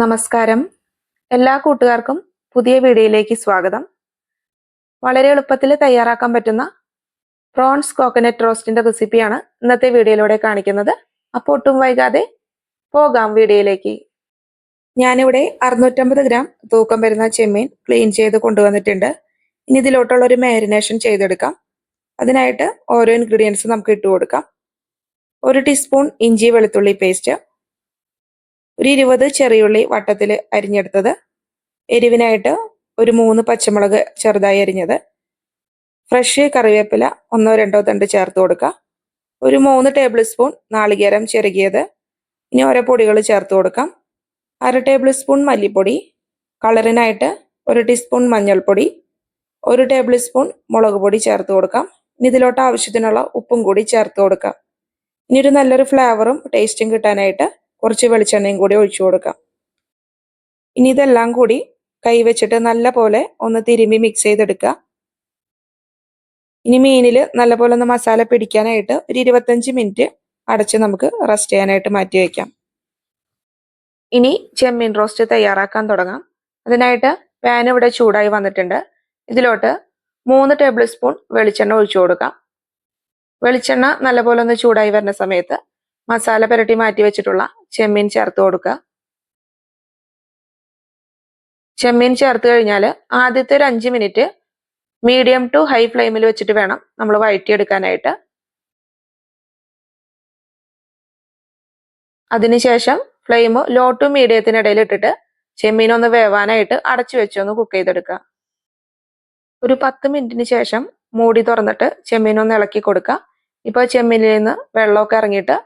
നമസ്കാരം. എല്ലാ കൂട്ടുകാർക്കും പുതിയ വീഡിയോയിലേക്ക് സ്വാഗതം. വളരെ എളുപ്പത്തിൽ തയ്യാറാക്കാൻ പറ്റുന്ന പ്രോൺസ് കോക്കനറ്റ് റോസ്റ്റിന്റെ റെസിപ്പിയാണ് ഇന്നത്തെ വീഡിയോയിലൂടെ കാണിക്കുന്നത്. അപ്പോൾ ഒട്ടും വൈകാതെ പോകാം വീഡിയോയിലേക്ക്. ഞാനിവിടെ അറുന്നൂറ്റമ്പത് ഗ്രാം തൂക്കം വരുന്ന ചെമ്മീൻ ക്ലീൻ ചെയ്ത് കൊണ്ടുവന്നിട്ടുണ്ട്. ഇനി ഇതിലോട്ടുള്ള ഒരു മാരിനേഷൻ ചെയ്തെടുക്കാം. അതിനായിട്ട് ഓരോ ഇൻഗ്രീഡിയൻസ് നമുക്ക് ഇട്ട് കൊടുക്കാം ഒരു ടീസ്പൂൺ ഇഞ്ചി വെളുത്തുള്ളി പേസ്റ്റ് ഒരു ഇരുപത് ചെറിയുള്ളി വട്ടത്തിൽ അരിഞ്ഞെടുത്തത്. എരിവിനായിട്ട് ഒരു മൂന്ന് പച്ചമുളക് ചെറുതായി അരിഞ്ഞത്. ഫ്രഷ് കറിവേപ്പില ഒന്നോ രണ്ടോ തണ്ട് ചേർത്ത് കൊടുക്കുക. ഒരു മൂന്ന് ടേബിൾ സ്പൂൺ നാളികേരം ചെറുകിയത്. ഇനി ഓരോ പൊടികൾ ചേർത്ത് കൊടുക്കാം. അര ടേബിൾ സ്പൂൺ മല്ലിപ്പൊടി. കളറിനായിട്ട് ഒരു ടീസ്പൂൺ മഞ്ഞൾപ്പൊടി. ഒരു ടേബിൾ സ്പൂൺ മുളക് പൊടി ചേർത്ത് കൊടുക്കാം. ഇനി ഇതിലോട്ട് ആവശ്യത്തിനുള്ള ഉപ്പും കൂടി ചേർത്ത് കൊടുക്കാം. ഇനി ഒരു നല്ലൊരു ഫ്ലേവറും ടേസ്റ്റും കിട്ടാനായിട്ട് കുറച്ച് വെളിച്ചെണ്ണയും കൂടി ഒഴിച്ചു കൊടുക്കാം. ഇനി ഇതെല്ലാം കൂടി കൈവച്ചിട്ട് നല്ല പോലെ ഒന്ന് തിരുമ്പി മിക്സ് ചെയ്തെടുക്കുക. ഇനി മീനിൽ നല്ലപോലെ ഒന്ന് മസാല പിടിക്കാനായിട്ട് ഒരു ഇരുപത്തഞ്ച് മിനിറ്റ് അടച്ച് നമുക്ക് റെസ്റ്റ് ചെയ്യാനായിട്ട് മാറ്റി വയ്ക്കാം ഇനി ചെമ്മീൻ റോസ്റ്റ് തയ്യാറാക്കാൻ തുടങ്ങാം. അതിനായിട്ട് പാൻ ഇവിടെ ചൂടായി വന്നിട്ടുണ്ട്. ഇതിലോട്ട് മൂന്ന് ടേബിൾ സ്പൂൺ വെളിച്ചെണ്ണ ഒഴിച്ചു കൊടുക്കാം. വെളിച്ചെണ്ണ നല്ലപോലെ ഒന്ന് ചൂടായി വരുന്ന സമയത്ത് മസാല പുരട്ടി മാറ്റി വെച്ചിട്ടുള്ള ചെമ്മീൻ ചേർത്ത് കൊടുക്കുക ചെമ്മീൻ ചേർത്ത് കഴിഞ്ഞാൽ ആദ്യത്തെ ഒരു അഞ്ച് മിനിറ്റ് മീഡിയം ടു ഹൈ ഫ്ലെയിമിൽ വെച്ചിട്ട് വേണം നമ്മൾ വഴറ്റിയെടുക്കാനായിട്ട്. അതിനുശേഷം ഫ്ലെയിം ലോ ടു മീഡിയത്തിനിടയിൽ ഇട്ടിട്ട് ചെമ്മീൻ ഒന്ന് വേവാനായിട്ട് അടച്ചു വെച്ച് ഒന്ന് കുക്ക് ചെയ്തെടുക്കുക ഒരു പത്ത് മിനിറ്റിന് ശേഷം മൂടി തുറന്നിട്ട് ചെമ്മീൻ ഒന്ന് ഇളക്കി കൊടുക്കുക ഇപ്പോൾ ചെമ്മീനിൽ നിന്ന് വെള്ളമൊക്കെ ഇറങ്ങിയിട്ട്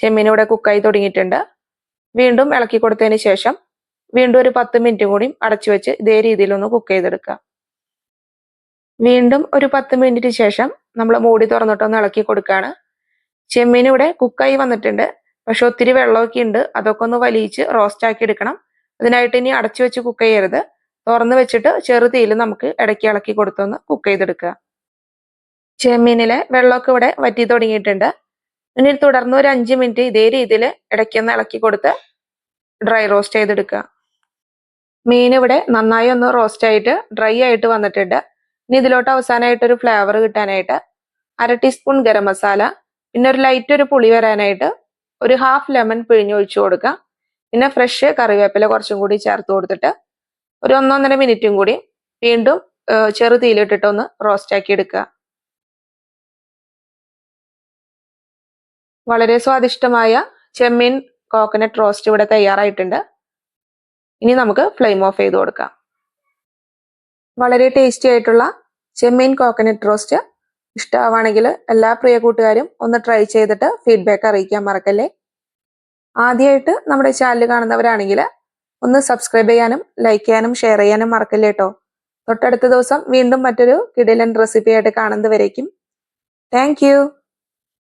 ചെമ്മീൻ ഇവിടെ കുക്കായി തുടങ്ങിയിട്ടുണ്ട്. വീണ്ടും ഇളക്കി കൊടുത്തതിന് ശേഷം വീണ്ടും ഒരു പത്ത് മിനിറ്റ് കൂടി അടച്ചു വെച്ച് ഇതേ രീതിയിൽ ഒന്ന് കുക്ക് ചെയ്തെടുക്കുക വീണ്ടും ഒരു പത്ത് മിനിറ്റിന് ശേഷം നമ്മൾ മൂടി തുറന്നിട്ടൊന്ന് ഇളക്കി കൊടുക്കുകയാണ് ചെമ്മീൻ ഇവിടെ കുക്കായി വന്നിട്ടുണ്ട്. പക്ഷെ ഒത്തിരി വെള്ളമൊക്കെ ഉണ്ട്. അതൊക്കെ ഒന്ന് വലിയിച്ച് റോസ്റ്റ് ആക്കി എടുക്കണം. അതിനായിട്ട് ഇനി അടച്ചു വെച്ച് കുക്ക് ചെയ്യരുത്. തുറന്ന് വെച്ചിട്ട് ചെറുതീയിൽ നമുക്ക് ഇടയ്ക്ക് ഇളക്കി കൊടുത്തൊന്ന് കുക്ക് ചെയ്തെടുക്കുക ചെമ്മീനിലെ വെള്ളമൊക്കെ ഇവിടെ വറ്റി തുടങ്ങിയിട്ടുണ്ട്. ഇനി തുടർന്ന് ഒരു അഞ്ച് മിനിറ്റ് ഇതേ രീതിയിൽ ഇടയ്ക്കൊന്ന് ഇളക്കി കൊടുത്ത് ഡ്രൈ റോസ്റ്റ് ചെയ്തെടുക്കുക. മീൻ ഇവിടെ നന്നായി ഒന്ന് റോസ്റ്റ് ആയിട്ട് ഡ്രൈ ആയിട്ട് വന്നിട്ടുണ്ട്. ഇനി ഇതിലോട്ട് അവസാനമായിട്ട് ഒരു ഫ്ലേവർ കിട്ടാനായിട്ട് അര ടീസ്പൂൺ ഗരം മസാല പിന്നെ ഒരു ലൈറ്റ് ഒരു പുളി വരാനായിട്ട് ഒരു ഹാഫ് ലെമൺ പിഴിഞ്ഞൊഴിച്ചു കൊടുക്കുക. പിന്നെ ഫ്രഷ് കറിവേപ്പില കുറച്ചും കൂടി ചേർത്ത് കൊടുത്തിട്ട് ഒരു ഒന്നൊന്നര മിനിറ്റും കൂടി വീണ്ടും ചെറു തീയിലിട്ടിട്ടൊന്ന് റോസ്റ്റ് ആക്കി എടുക്കുക. വളരെ സ്വാദിഷ്ടമായ ചെമ്മീൻ കോക്കനട്ട് റോസ്റ്റ് ഇവിടെ തയ്യാറായിട്ടുണ്ട്. ഇനി നമുക്ക് ഫ്ലെയിം ഓഫ് ചെയ്ത് കൊടുക്കാം. വളരെ ടേസ്റ്റി ആയിട്ടുള്ള ചെമ്മീൻ കോക്കനട്ട് റോസ്റ്റ് ഇഷ്ടമാവാണെങ്കിൽ എല്ലാ പ്രിയ കൂട്ടുകാരും ഒന്ന് ട്രൈ ചെയ്തിട്ട് ഫീഡ്ബാക്ക് അറിയിക്കാൻ മറക്കല്ലേ? ആദ്യമായിട്ട് നമ്മുടെ ചാനൽ കാണുന്നവരാണെങ്കിൽ ഒന്ന് സബ്സ്ക്രൈബ് ചെയ്യാനും ലൈക്ക് ചെയ്യാനും ഷെയർ ചെയ്യാനും മറക്കല്ലേ കേട്ടോ? തൊട്ടടുത്ത ദിവസം വീണ്ടും മറ്റൊരു കിടിലൻ റെസിപ്പി ആയിട്ട് കാണുന്നതുവരേക്കും. താങ്ക്